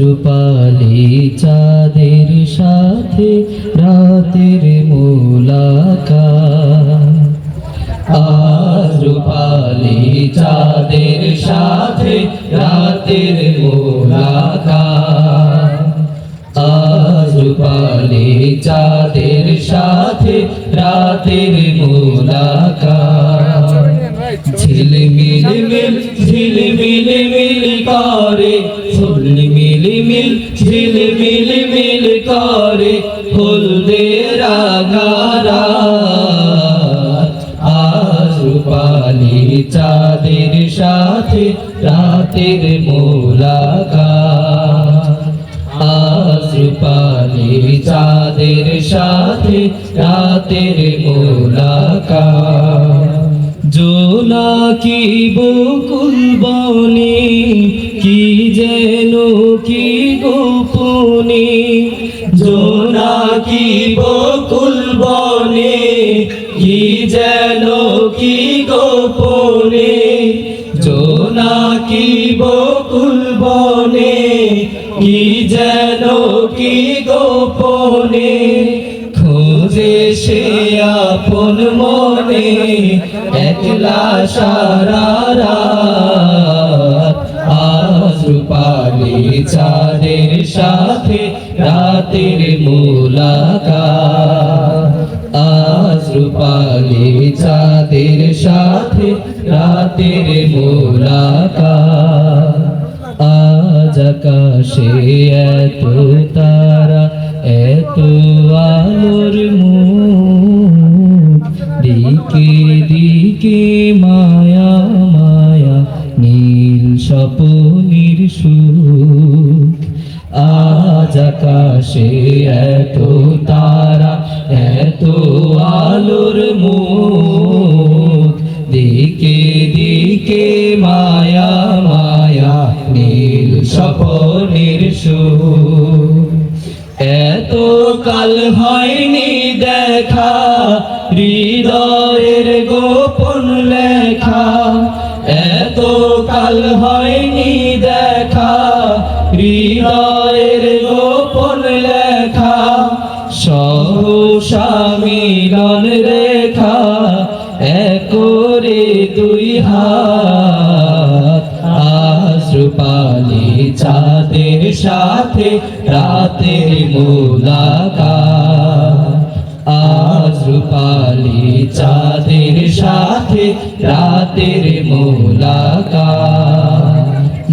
রূপালি চাঁদের সাথে রাতের মোলাকাত। আজ রূপালি চাঁদের সাথে রাতের মোলাকাত। আজ রূপালি চাঁদের সাথে রাতের মোলাকাত। ঝিলমিল মিল ঝিলমিল মিল করে করে ফুলদের আঘারা আজ রূপালি চাঁদের সাথে রাতের মোলাকাত। আজ রূপালি চাঁদের সাথে রাতের মোলাকাত। জোনাকি বকুল বনে, কি যেন কি গোপনে? জোনাকি বকুল বনে, কি যেন কি গোপনে? জোনাকি বকুল বনে, কি যেন কি গোপনে? খোঁজে সে আপন মনে একলা সারা রূপালি চাঁদের সাথে রাতের মোলাকাত, আজ রূপালি চাঁদের সাথে রাতের মোলাকাত, আজ আকাশে এত তারা, এত আলোর মায়া মায়া, নীল স্বপনির আজ আকাশে এত তারা, এত আলোর মুখ। দিকে দিকে মায়া মায়া, নীল স্বপনের সুখ। এত কাল হয়নি দেখা হৃদয়ের গোপন লেখা এত কাল হয়নি দেখা। হৃদয়ের গোপন লেখা, সহসা মিলন রেখা, একরে দুই হাত। আজ রূপালি চাঁদের সাথে রাতের মোলাকাত। আজ রূপালি চাঁদের সাথে রাতের মোলাকাত।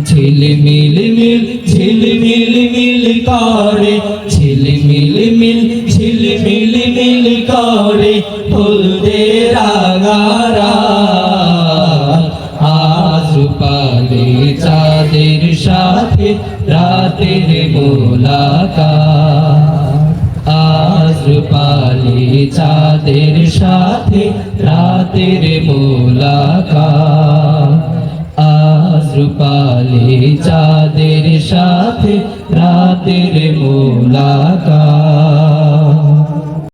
ঝিলমিল মিল ঝিলমিল মিল করে, ঝিলমিল মিল ঝিলমিল মিল করে ফুলদের রাগারা আজ রূপালি চাঁদের সাথে রাতের মোলাকাত। রূপালি চাঁদের সাথে রাতের মোলাকাত। আজ রূপালি চাঁদের সাথে রাতের মোলাকাত।